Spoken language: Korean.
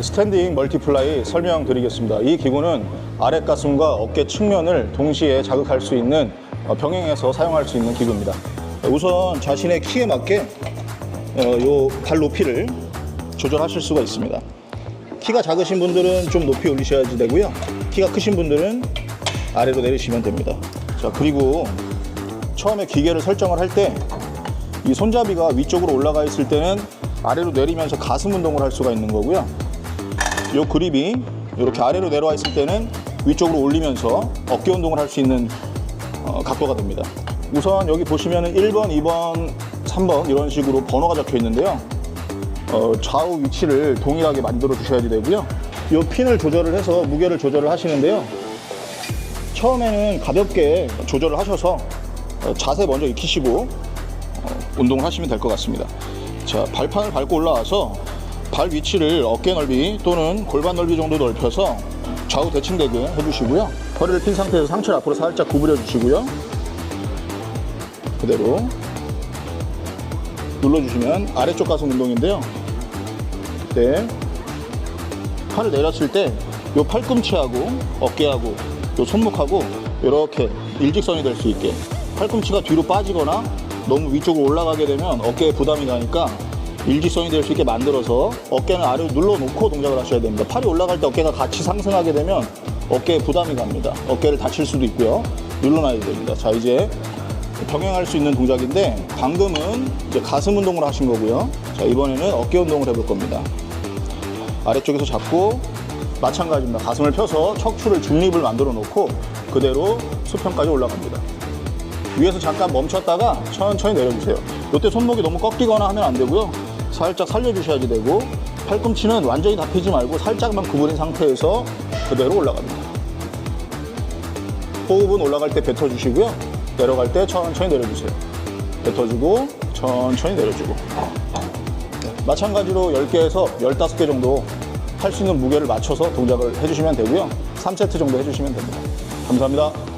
스탠딩 멀티플라이 설명드리겠습니다. 이 기구는 아래 가슴과 어깨 측면을 동시에 자극할 수 있는 어, 병행해서 사용할 수 있는 기구입니다. 우선 자신의 키에 맞게 요발 높이를 조절하실 수가 있습니다. 키가 작으신 분들은 좀 높이 올리셔야지 되고요. 키가 크신 분들은 아래로 내리시면 됩니다. 자, 그리고 처음에 기계를 설정을 할 때 이 손잡이가 위쪽으로 올라가 있을 때는 아래로 내리면서 가슴 운동을 할 수가 있는 거고요. 이 그립이 이렇게 아래로 내려와 있을 때는 위쪽으로 올리면서 어깨 운동을 할 수 있는 어, 각도가 됩니다. 우선 여기 보시면은 1번, 2번, 3번 이런 식으로 번호가 적혀 있는데요. 어, 좌우 위치를 동일하게 만들어 주셔야 되고요. 이 핀을 조절을 해서 무게를 조절을 하시는데요. 처음에는 가볍게 조절을 하셔서 어, 자세 먼저 익히시고 어, 운동을 하시면 될 것 같습니다. 자, 발판을 밟고 올라와서 발 위치를 어깨 넓이 또는 골반 넓이 정도 넓혀서 좌우 대칭되게 해주시고요. 허리를 핀 상태에서 상체를 앞으로 살짝 구부려 주시고요. 그대로 눌러주시면 아래쪽 가슴 운동인데요. 네. 팔을 내렸을 때 요 팔꿈치하고 어깨하고 요 손목하고 이렇게 일직선이 될 수 있게 팔꿈치가 뒤로 빠지거나 너무 위쪽으로 올라가게 되면 어깨에 부담이 가니까 일직선이 될 수 있게 만들어서 어깨는 아래로 눌러놓고 동작을 하셔야 됩니다. 팔이 올라갈 때 어깨가 같이 상승하게 되면 어깨에 부담이 갑니다. 어깨를 다칠 수도 있고요. 눌러놔야 됩니다. 자 이제 병행할 수 있는 동작인데 방금은 이제 가슴 운동을 하신 거고요. 자 이번에는 어깨 운동을 해볼 겁니다. 아래쪽에서 잡고 마찬가지입니다. 가슴을 펴서 척추를 중립을 만들어 놓고 그대로 수평까지 올라갑니다. 위에서 잠깐 멈췄다가 천천히 내려주세요. 이때 손목이 너무 꺾이거나 하면 안 되고요. 살짝 살려주셔야지 되고 팔꿈치는 완전히 다 펴지 말고 살짝만 구부린 상태에서 그대로 올라갑니다. 호흡은 올라갈 때 뱉어주시고요. 내려갈 때 천천히 내려주세요. 뱉어주고 천천히 내려주고 네, 마찬가지로 10개에서 15개 정도 할 수 있는 무게를 맞춰서 동작을 해주시면 되고요. 3세트 정도 해주시면 됩니다. 감사합니다.